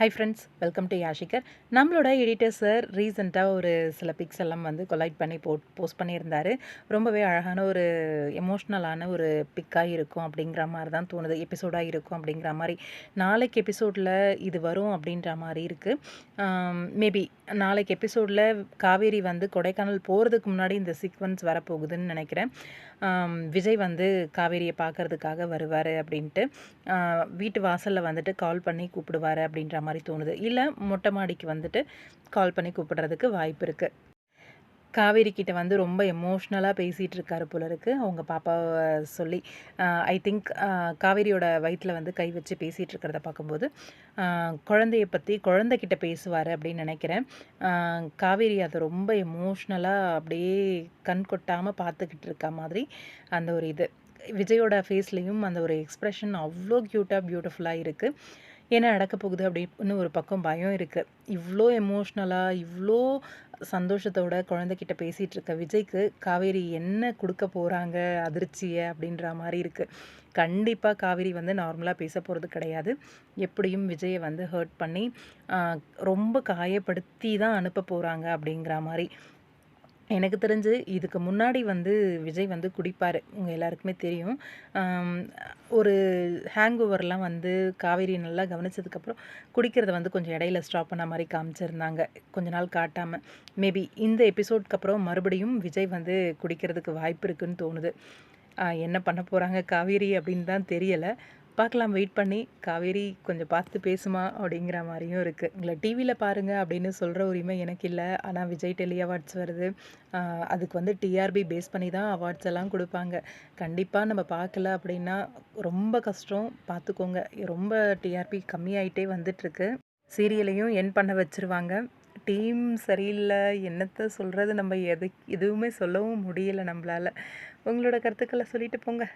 Hi friends welcome to Yashikar நம்மளோட editor sir ரீசெண்டாக ஒரு சில பிக்ஸ் எல்லாம் வந்து கொலைட் பண்ணி போ போஸ்ட் பண்ணியிருந்தார். ரொம்பவே அழகான ஒரு எமோஷ்னலான ஒரு பிக்காக இருக்கும் அப்படிங்கிற மாதிரி தான் தோணுது. எபிசோடாக இருக்கும் அப்படிங்கிற மாதிரி. நாளைக்கு எபிசோடில் இது வரும் அப்படின்ற மாதிரி இருக்குது மேபி நாளைக்கு எபிசோடில் காவேரி வந்து கொடைக்கானல் போகிறதுக்கு முன்னாடி இந்த சீக்வன்ஸ் வரப்போகுதுன்னு நினைக்கிறேன். விஜய் வந்து காவேரியை பார்க்கறதுக்காக வருவார் அப்படின்ட்டு. வீட்டு வாசலில் வந்துட்டு கால் பண்ணி கூப்பிடுவார் அப்படின்ற மாதிரி தோணுது. இல்லை மொட்டை மாடிக்கு வந்துட்டு கால் பண்ணி கூப்பிடுறதுக்கு வாய்ப்பு இருக்குது காவேரி கிட்ட வந்து ரொம்ப எமோஷ்னலாக பேசிகிட்டு இருக்காரு போல இருக்கு. அவங்க பாப்பாவை சொல்லி ஐ திங்க் காவேரியோட வயிற்றில் வந்து கை வச்சு பேசிகிட்டு இருக்கிறத பார்க்கும்போது குழந்தைய பற்றி குழந்தைகிட்ட பேசுவார் அப்படின்னு நினைக்கிறேன். காவேரி அதை ரொம்ப எமோஷ்னலாக அப்படியே கண் கொட்டாமல் பார்த்துக்கிட்டு இருக்க மாதிரி அந்த ஒரு இது. விஜயோட ஃபேஸ்லேயும் அந்த ஒரு எக்ஸ்ப்ரெஷன் அவ்வளோ க்யூட்டாக பியூட்டிஃபுல்லாக இருக்குது என்ன நடக்க போகுது அப்படின்னு ஒரு பக்கம் பயம் இருக்குது இவ்வளோ எமோஷ்னலாக இவ்வளோ சந்தோஷத்தோட குழந்தைகிட்ட பேசிகிட்டு இருக்க விஜய்க்கு காவேரி என்ன கொடுக்க போகிறாங்க அதிர்ச்சியை அப்படின்ற மாதிரி இருக்குது கண்டிப்பாக காவேரி வந்து நார்மலாக பேச போகிறது கிடையாது. எப்படியும் விஜயை வந்து ஹர்ட் பண்ணி ரொம்ப காயப்படுத்தி தான் அனுப்ப போகிறாங்க அப்படிங்கிற மாதிரி. எனக்கு தெரிஞ்சு இதுக்கு முன்னாடி வந்து விஜய் வந்து குடிப்பார். உங்கள் எல்லாருக்குமே தெரியும். ஒரு ஹேங் ஓவர்லாம் வந்து காவேரி நல்லா கவனிச்சதுக்கப்புறம் குடிக்கிறத வந்து கொஞ்சம் இடையில ஸ்டாப் பண்ண மாதிரி காமிச்சிருந்தாங்க. கொஞ்ச நாள் காட்டாமல் மேபி இந்த எபிசோட்க்கு அப்புறம் மறுபடியும் விஜய் வந்து குடிக்கிறதுக்கு வாய்ப்பு இருக்குன்னு தோணுது. என்ன பண்ண போகிறாங்க காவேரி அப்படின்னு தான் தெரியலை. பார்க்கலாம் வெயிட் பண்ணி. காவேரி கொஞ்சம் பார்த்து பேசுமா அப்படிங்கிற மாதிரியும் இருக்குது உங்களை டிவியில் பாருங்கள் அப்படின்னு சொல்கிற உரிமை எனக்கு இல்லை. ஆனால் விஜய் டெலி அவார்ட்ஸ் வருது. அதுக்கு வந்து டிஆர்பி பேஸ் பண்ணி தான் அவார்ட்ஸ் எல்லாம் கொடுப்பாங்க. கண்டிப்பாக நம்ம பார்க்கல அப்படின்னா ரொம்ப கஷ்டம். பார்த்துக்கோங்க. ரொம்ப டிஆர்பி கம்மியாயிட்டே வந்துட்டுருக்கு. சீரியலையும் என் பண்ண வச்சிருவாங்க. டீம் சரியில்லை. என்னத்தை சொல்கிறது நம்ம எது எதுவுமே சொல்லவும் முடியல நம்மளால. உங்களோட கருத்துக்களை சொல்லிட்டு போங்க.